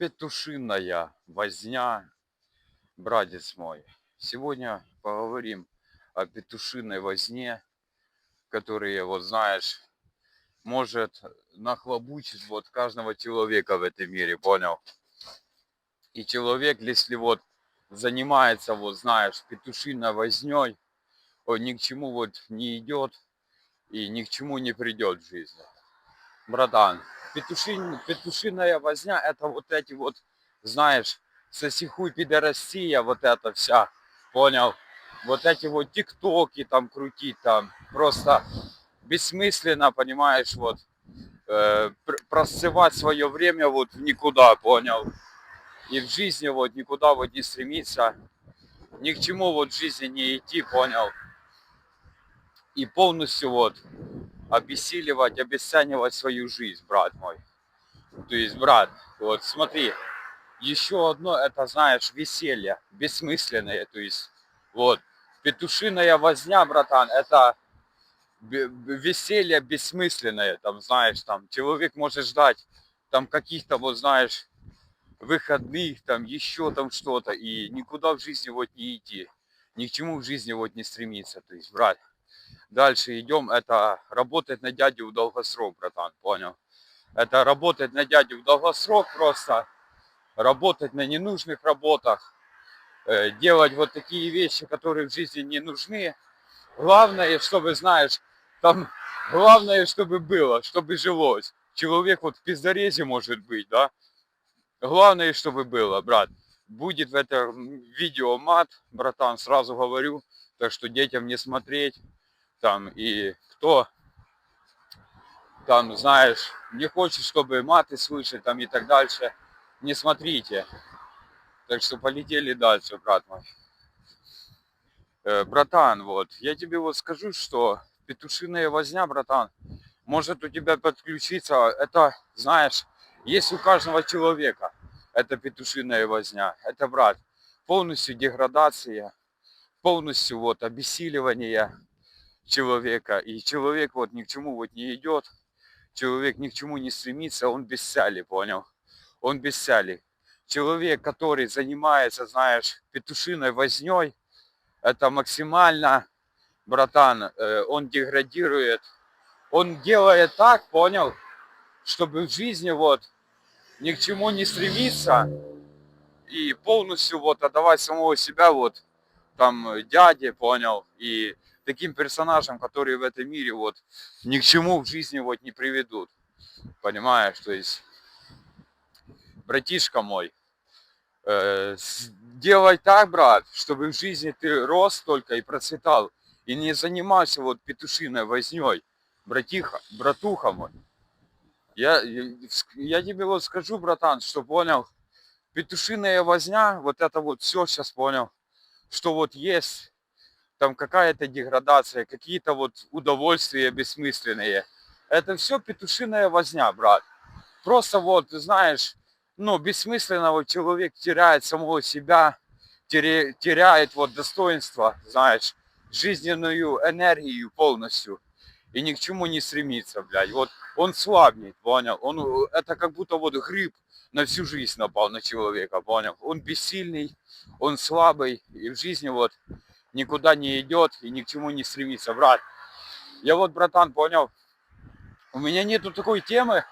Петушиная возня, братец мой. Сегодня поговорим о петушиной возне, которая, вот знаешь, может нахлобучить вот каждого человека в этом мире, понял? И человек, если вот занимается, вот знаешь, петушиной возней, он ни к чему вот не идет и ни к чему не придет в жизни. Братан, петушин, петушиная возня, это вот эти вот, знаешь, сосихуй пидорастия, вот это вся, понял? Вот эти вот тиктоки там крутить там, просто бессмысленно, понимаешь, вот, э, просцевать свое время вот в никуда, понял? И в жизни вот никуда вот не стремиться, ни к чему вот в жизни не идти, понял? И полностью вот обессиливать, обесценивать свою жизнь, брат мой. То есть, брат, вот смотри, еще одно, это, знаешь, веселье, бессмысленное, то есть, вот, петушиная возня, братан, это веселье бессмысленное, там, знаешь, там, человек может ждать, там, каких-то, вот, знаешь, выходных, там, еще там что-то, и никуда в жизни вот не идти, ни к чему в жизни вот не стремиться, то есть, брат, Дальше идем, это работать на дядю в долгосрок, братан, понял? Это работать на дядю в долгосрок просто, работать на ненужных работах, э, делать вот такие вещи, которые в жизни не нужны. Главное, чтобы, знаешь, там, главное, чтобы было, чтобы жилось. Человек вот в пиздорезе может быть, да? Главное, чтобы было, брат. Будет в этом видео мат, братан, сразу говорю, так что детям не смотреть там и кто там, знаешь, не хочет, чтобы маты слышать там и так дальше, не смотрите. Так что полетели дальше, брат мой. Э, братан, вот, я тебе вот скажу, что петушиная возня, братан, может у тебя подключиться, это, знаешь, есть у каждого человека, это петушиная возня, это, брат, полностью деградация, полностью вот обессиливание, человека, и человек вот ни к чему вот не идет, человек ни к чему не стремится, он без цели, понял? Он без цели. Человек, который занимается, знаешь, петушиной возней, это максимально, братан, э, он деградирует, он делает так, понял, чтобы в жизни вот ни к чему не стремиться и полностью вот отдавать самого себя вот там дяде, понял, и таким персонажам, которые в этом мире вот ни к чему в жизни вот не приведут. Понимаешь, то есть, братишка мой, э, делай так, брат, чтобы в жизни ты рос только и процветал, и не занимался вот петушиной возней, братиха, братуха мой. Я, я тебе вот скажу, братан, что понял, петушиная возня, вот это вот все сейчас понял, что вот есть там какая-то деградация, какие-то вот удовольствия бессмысленные. Это все петушиная возня, брат. Просто вот, знаешь, ну, бессмысленно вот человек теряет самого себя, теряет вот достоинство, знаешь, жизненную энергию полностью и ни к чему не стремится, блядь. Вот он слабнет, понял? Он, это как будто вот гриб на всю жизнь напал на человека, понял? Он бессильный, он слабый, и в жизни вот никуда не идет и ни к чему не стремится. Брат, я вот, братан, понял, у меня нету такой темы,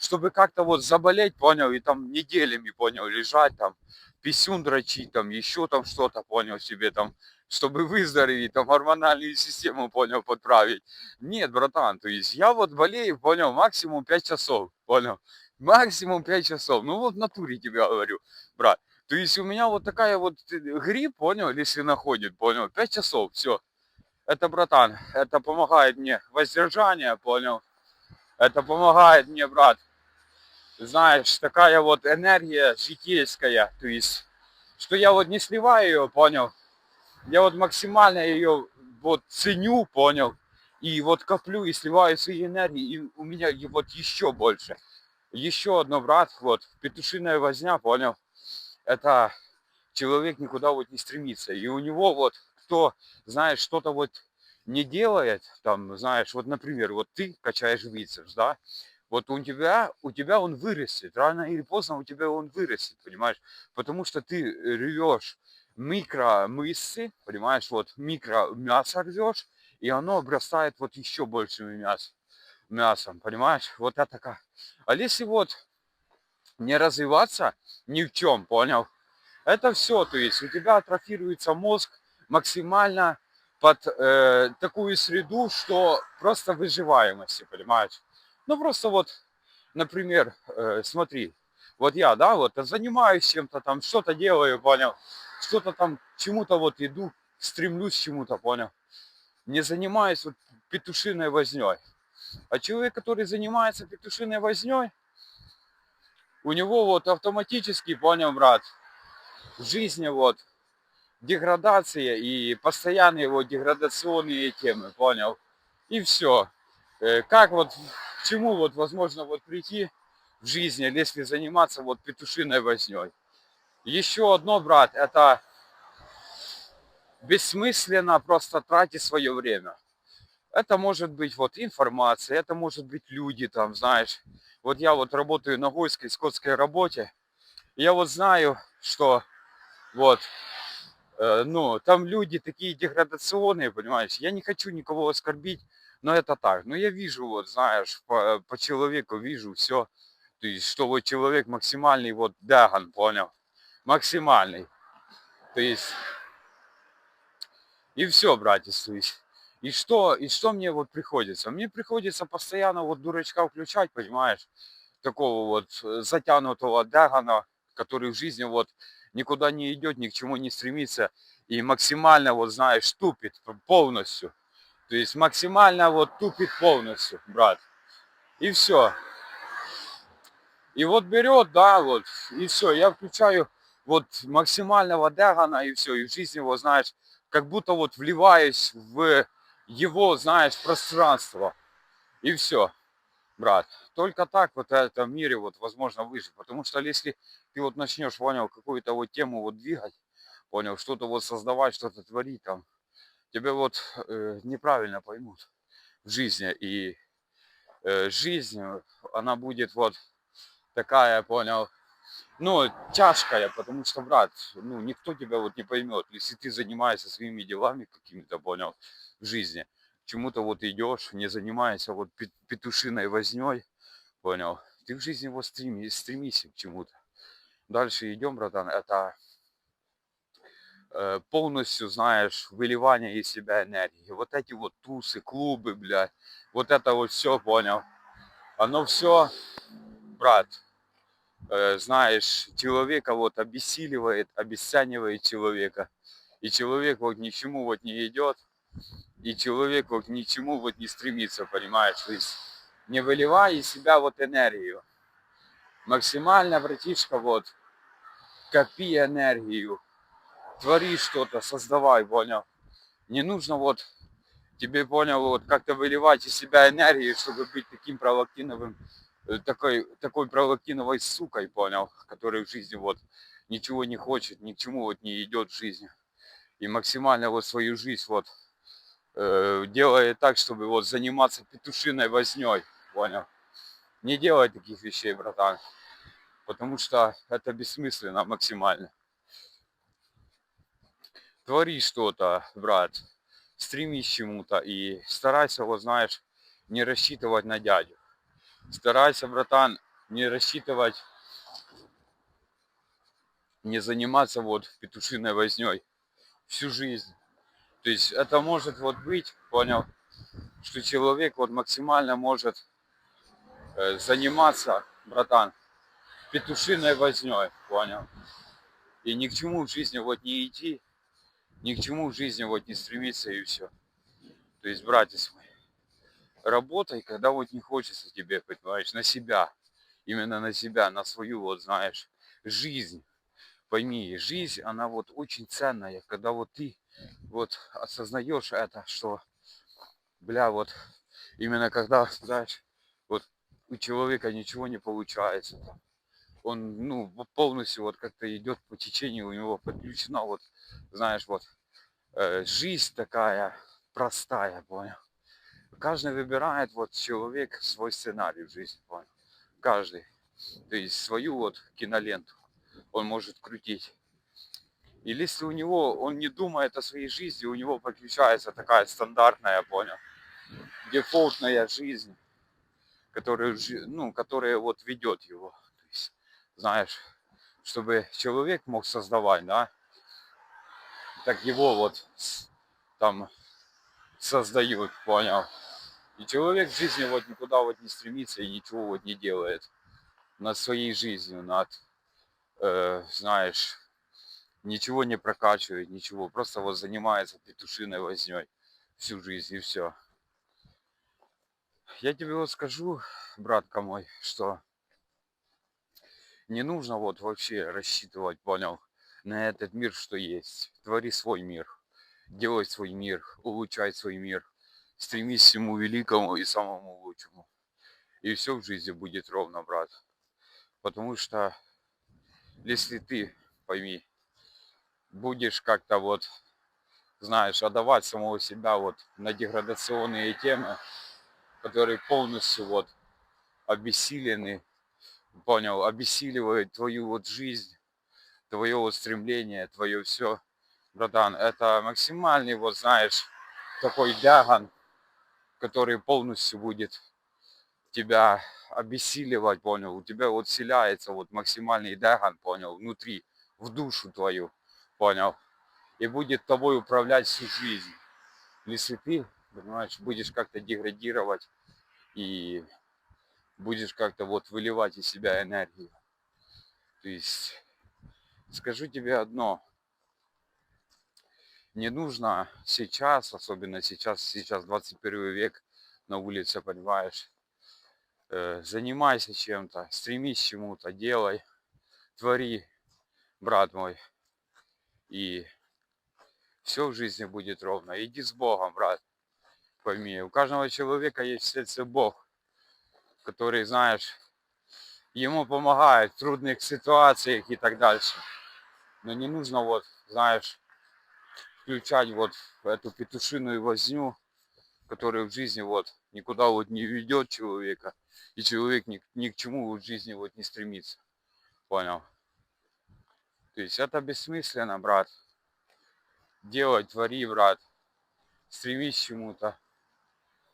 чтобы как-то вот заболеть, понял, и там неделями, понял, лежать там, писюн дрочить, там, еще там что-то, понял, себе там, чтобы выздороветь, там, гормональную систему, понял, подправить. Нет, братан, то есть я вот болею, понял, максимум 5 часов, понял, максимум 5 часов. Ну вот в натуре тебе говорю, брат. То есть у меня вот такая вот э, грипп, понял, если находит, понял, 5 часов, все. Это, братан, это помогает мне воздержание, понял. Это помогает мне, брат, знаешь, такая вот энергия житейская, то есть, что я вот не сливаю ее, понял. Я вот максимально ее вот ценю, понял. И вот коплю и сливаю свои энергии, и у меня вот еще больше. Еще одно, брат, вот, петушиная возня, понял Это человек никуда вот не стремится. И у него вот кто, знаешь, что-то вот не делает, там, знаешь, вот, например, вот ты качаешь бицепс, да, Вот у тебя, у тебя он вырастет, рано или поздно у тебя он вырастет, понимаешь? Потому что ты рвешь микро мышцы, понимаешь, вот микро мясо рвешь, и оно обрастает вот еще большим мясом, мясом, понимаешь? Вот это как. А если вот не развиваться ни в чем, понял? Это все, то есть у тебя атрофируется мозг максимально под э, такую среду, что просто выживаемости, понимаешь? Ну просто вот, например, э, смотри, вот я, да, вот занимаюсь чем-то там, что-то делаю, понял? Что-то там, чему-то вот иду, стремлюсь к чему-то, понял? Не занимаюсь вот петушиной возней. А человек, который занимается петушиной возней, у него вот автоматически, понял, брат, в жизни вот деградация и постоянные вот деградационные темы, понял? И все. Э, как вот, к чему вот возможно вот прийти в жизни, если заниматься вот петушиной возней? Еще одно, брат, это бессмысленно просто тратить свое время. Это может быть вот информация, это может быть люди там, знаешь. Вот я вот работаю на гойской скотской работе. Я вот знаю, что вот, э, ну, там люди такие деградационные, понимаешь. Я не хочу никого оскорбить, но это так. Но я вижу, вот, знаешь, по, по человеку вижу все. То есть, что вот человек максимальный вот даган, понял? Максимальный. То есть, и все, братец, то есть. И что, и что мне вот приходится? Мне приходится постоянно вот дурачка включать, понимаешь? Такого вот э, затянутого дагана, который в жизни вот никуда не идет, ни к чему не стремится и максимально, вот знаешь, тупит полностью. То есть максимально вот тупит полностью, брат. И все. И вот берет, да, вот, и все. Я включаю вот максимального Дегана, и все. И в жизни его, знаешь, как будто вот вливаюсь в его, знаешь, пространство. И все, брат. Только так вот в этом мире вот возможно выжить. Потому что если ты вот начнешь, понял, какую-то вот тему вот двигать, понял, что-то вот создавать, что-то творить там, тебя вот э, неправильно поймут в жизни. И э, жизнь, она будет вот такая, понял, ну, тяжкая, потому что, брат, ну, никто тебя вот не поймет, если ты занимаешься своими делами какими-то, понял, в жизни, чему-то вот идешь, не занимаешься вот петушиной возней, понял, ты в жизни вот стреми, стремись к чему-то. Дальше идем, братан, это э, полностью, знаешь, выливание из себя энергии. Вот эти вот тусы, клубы, блядь, вот это вот все, понял. Оно все, брат, знаешь, человека вот обессиливает, обесценивает человека. И человек вот ни к чему вот не идет, и человек вот ни к чему вот не стремится, понимаешь? То есть не выливая из себя вот энергию. Максимально, братишка, вот, копи энергию, твори что-то, создавай, понял? Не нужно вот тебе, понял, вот как-то выливать из себя энергию, чтобы быть таким провоктиновым, э, такой, такой провоктиновой сукой, понял, который в жизни вот ничего не хочет, ни к чему вот не идет в жизни. И максимально вот свою жизнь вот э, делает так, чтобы вот заниматься петушиной возней, понял? Не делай таких вещей, братан, потому что это бессмысленно максимально. Твори что-то, брат, стремись к чему-то и старайся, вот знаешь, не рассчитывать на дядю. Старайся, братан, не рассчитывать, не заниматься вот петушиной возней всю жизнь. То есть это может вот быть, понял, что человек вот максимально может э, заниматься, братан, петушиной возней, понял. И ни к чему в жизни вот не идти, ни к чему в жизни вот не стремиться и все. То есть, братец мой, работай, когда вот не хочется тебе, понимаешь, на себя, именно на себя, на свою вот, знаешь, жизнь. Пойми, жизнь, она вот очень ценная, когда вот ты вот осознаешь это, что, бля, вот именно когда, знаешь, вот у человека ничего не получается, он, ну, полностью вот как-то идет по течению, у него подключена вот, знаешь, вот, э, жизнь такая простая, понял? Каждый выбирает, вот человек, свой сценарий в жизни, понял? Каждый. То есть свою вот киноленту он может крутить. И если у него, он не думает о своей жизни, у него подключается такая стандартная, понял, дефолтная жизнь, которая, ну, которая вот ведет его. То есть, знаешь, чтобы человек мог создавать, да, так его вот там создают, понял. И человек в жизни вот никуда вот не стремится и ничего вот не делает над своей жизнью, над, э, знаешь, ничего не прокачивает, ничего, просто вот занимается петушиной возней всю жизнь и все. Я тебе вот скажу, братка мой, что не нужно вот вообще рассчитывать, понял, на этот мир, что есть. Твори свой мир, делай свой мир, улучшай свой мир, стремись всему великому и самому лучшему. И все в жизни будет ровно, брат. Потому что если ты, пойми, будешь как-то вот, знаешь, отдавать самого себя вот на деградационные темы, которые полностью вот обессилены, понял, обессиливают твою вот жизнь, твое вот стремление, твое все, братан, это максимальный вот, знаешь, такой дяган, который полностью будет тебя обессиливать, понял, у тебя вот вселяется вот максимальный даган, понял, внутри, в душу твою, понял, и будет тобой управлять всю жизнь. Если ты, понимаешь, будешь как-то деградировать и будешь как-то вот выливать из себя энергию. То есть, скажу тебе одно, не нужно сейчас, особенно сейчас, сейчас 21 век, на улице, понимаешь, э, занимайся чем-то, стремись к чему-то, делай, твори, брат мой, и все в жизни будет ровно. Иди с Богом, брат, пойми, у каждого человека есть в сердце Бог, который, знаешь, ему помогает в трудных ситуациях и так дальше. Но не нужно вот, знаешь, включать вот эту петушиную возню, которая в жизни вот никуда вот не ведет человека, и человек ни, ни к чему в жизни вот не стремится. Понял? То есть это бессмысленно, брат. Делай, твори, брат. Стремись к чему-то.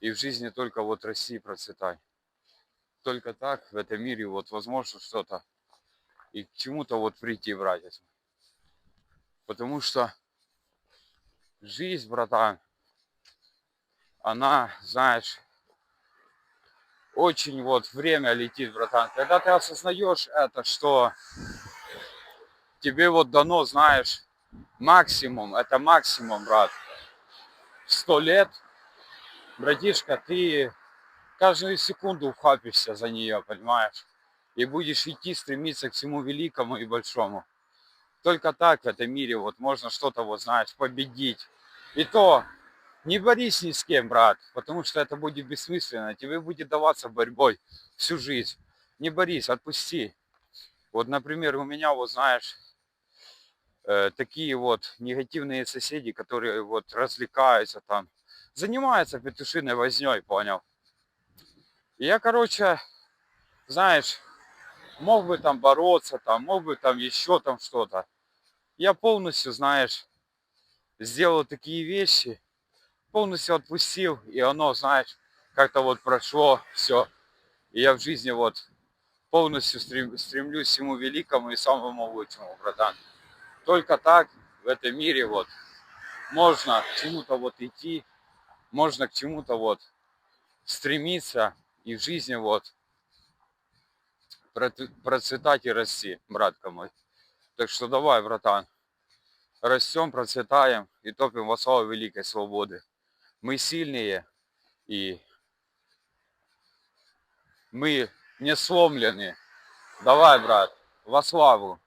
И в жизни только вот расти и процветай. Только так в этом мире вот возможно что-то и к чему-то вот прийти, братец. Потому что жизнь, братан, она, знаешь, очень вот время летит, братан. Когда ты осознаешь это, что тебе вот дано, знаешь, максимум, это максимум, брат, сто лет, братишка, ты каждую секунду ухапишься за нее, понимаешь? И будешь идти, стремиться к всему великому и большому. Только так в этом мире вот можно что-то, вот знаешь, победить. И то не борись ни с кем, брат, потому что это будет бессмысленно. Тебе будет даваться борьбой всю жизнь. Не борись, отпусти. Вот, например, у меня, вот знаешь, э, такие вот негативные соседи, которые вот развлекаются там, занимаются петушиной возней, понял? И я, короче, знаешь, мог бы там бороться, там, мог бы там еще там что-то. Я полностью, знаешь, сделал такие вещи, полностью отпустил, и оно, знаешь, как-то вот прошло все. И я в жизни вот полностью стрем- стремлюсь к всему великому и самому лучшему, братан. Только так в этом мире вот можно к чему-то вот идти, можно к чему-то вот стремиться и в жизни вот проц- процветать и расти, братка мой. Так что давай, братан, растем, процветаем и топим во славу великой свободы. Мы сильные и мы не сломлены. Давай, брат, во славу.